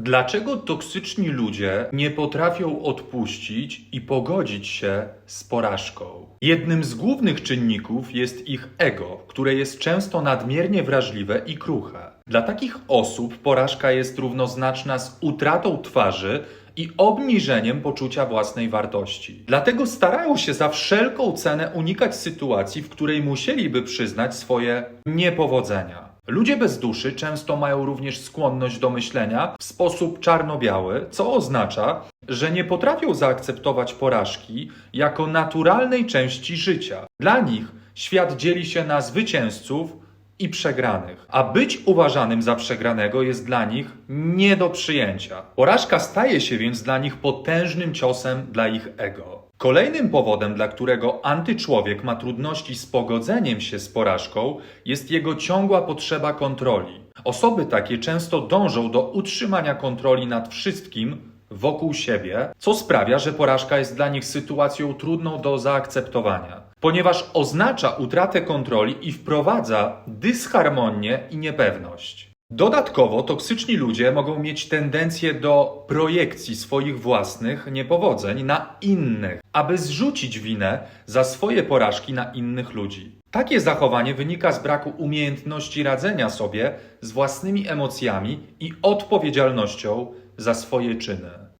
Dlaczego toksyczni ludzie nie potrafią odpuścić i pogodzić się z porażką? Jednym z głównych czynników jest ich ego, które jest często nadmiernie wrażliwe i kruche. Dla takich osób porażka jest równoznaczna z utratą twarzy i obniżeniem poczucia własnej wartości. Dlatego starają się za wszelką cenę unikać sytuacji, w której musieliby przyznać swoje niepowodzenia. Ludzie bez duszy często mają również skłonność do myślenia w sposób czarno-biały, co oznacza, że nie potrafią zaakceptować porażki jako naturalnej części życia. Dla nich świat dzieli się na zwycięzców i przegranych, a być uważanym za przegranego jest dla nich nie do przyjęcia. Porażka staje się więc dla nich potężnym ciosem dla ich ego. Kolejnym powodem, dla którego antyczłowiek ma trudności z pogodzeniem się z porażką, jest jego ciągła potrzeba kontroli. Osoby takie często dążą do utrzymania kontroli nad wszystkim wokół siebie, co sprawia, że porażka jest dla nich sytuacją trudną do zaakceptowania, ponieważ oznacza utratę kontroli i wprowadza dysharmonię i niepewność. Dodatkowo toksyczni ludzie mogą mieć tendencję do projekcji swoich własnych niepowodzeń na innych, aby zrzucić winę za swoje porażki na innych ludzi. Takie zachowanie wynika z braku umiejętności radzenia sobie z własnymi emocjami i odpowiedzialnością za swoje czyny.